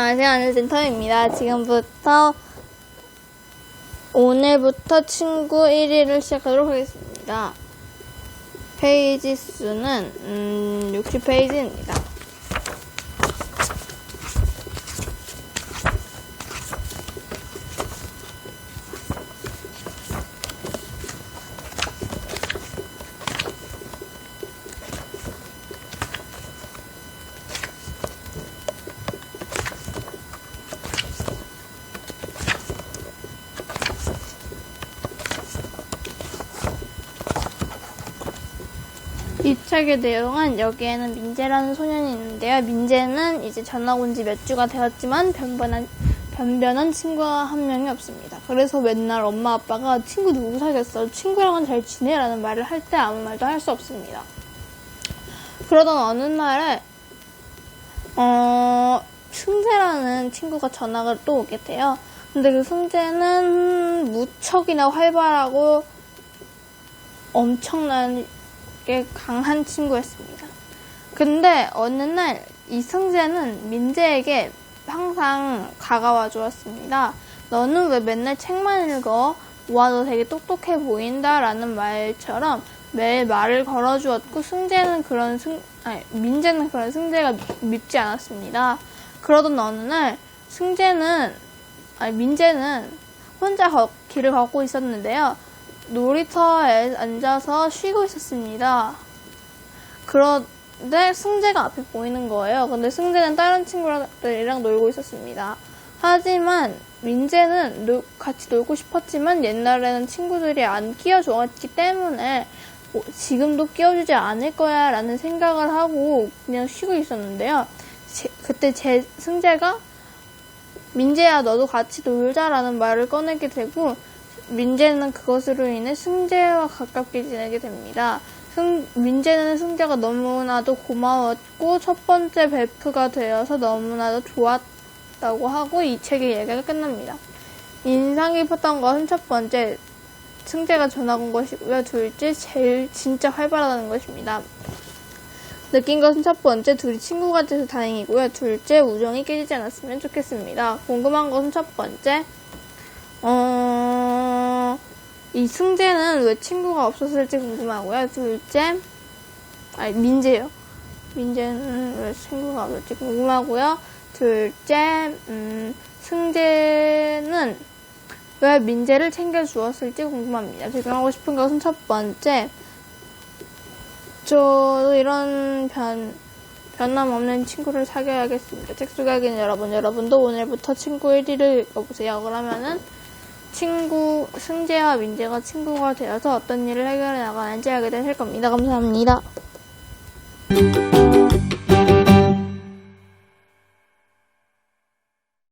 안녕하세요. 안전센터입니다. 지금부터 오늘부터 친구 1위를 시작하도록 하겠습니다. 페이지 수는 음, 60페이지입니다. 이 책의 내용은 여기에는 민재라는 소년이 있는데요. 민재는 이제 전학 온 지 몇 주가 되었지만 변변한 변변한 친구가 한 명이 없습니다. 그래서 맨날 엄마 아빠가 친구 누구 사귀었어? 친구랑은 잘 지내라는 말을 할 때 아무 말도 할 수 없습니다. 그러던 어느 날에 어 승재라는 친구가 전학을 또 오게 돼요. 근데 그 승재는 무척이나 활발하고 엄청난 게 강한 친구였습니다. 근데 어느 날 이승재는 민재에게 항상 다가와 주었습니다. 너는 왜 맨날 책만 읽어? 와, 너 되게 똑똑해 보인다. 라는 말처럼 매일 말을 걸어주었고, 승재는 그런 승, 아니, 민재는 그런 승재가 밉지 않았습니다. 그러던 어느 날, 승재는, 아니, 민재는 혼자 걷- 길을 걷고 있었는데요. 놀이터에 앉아서 쉬고 있었습니다. 그런데 승재가 앞에 보이는 거예요. 근데 승재는 다른 친구들이랑 놀고 있었습니다. 하지만 민재는 놀- 같이 놀고 싶었지만 옛날에는 친구들이 안 끼워주었기 때문에 뭐 지금도 끼워주지 않을 거야 라는 생각을 하고 그냥 쉬고 있었는데요. 제- 그때 제 승재가 민재야 너도 같이 놀자라는 말을 꺼내게 되고 민재는 그것으로 인해 승재와 가깝게 지내게 됩니다. 승, 민재는 승재가 너무나도 고마웠고 첫 번째 베프가 되어서 너무나도 좋았다고 하고 이 책의 얘기가 끝납니다. 인상 깊었던 것은 첫 번째 승재가 전학 온 것이고요. 둘째 제일 진짜 활발하다는 것입니다. 느낀 것은 첫 번째 둘이 친구가 돼서 다행이고요. 둘째 우정이 깨지지 않았으면 좋겠습니다. 궁금한 것은 첫 번째 어, 이 승재는 왜 친구가 없었을지 궁금하고요. 둘째, 아니, 민재요. 민재는 왜 친구가 없을지 궁금하고요. 둘째, 음, 승재는 왜 민재를 챙겨주었을지 궁금합니다. 지금 하고 싶은 것은 첫 번째, 저도 이런 변, 변함없는 친구를 사귀어야겠습니다. 책 속에는 여러분, 여러분도 오늘부터 친구 1위를 읽어보세요. 그러면은 친구, 승재와 민재가 친구가 되어서 어떤 일을 해결해 나가는지 알게 되실 겁니다. 감사합니다.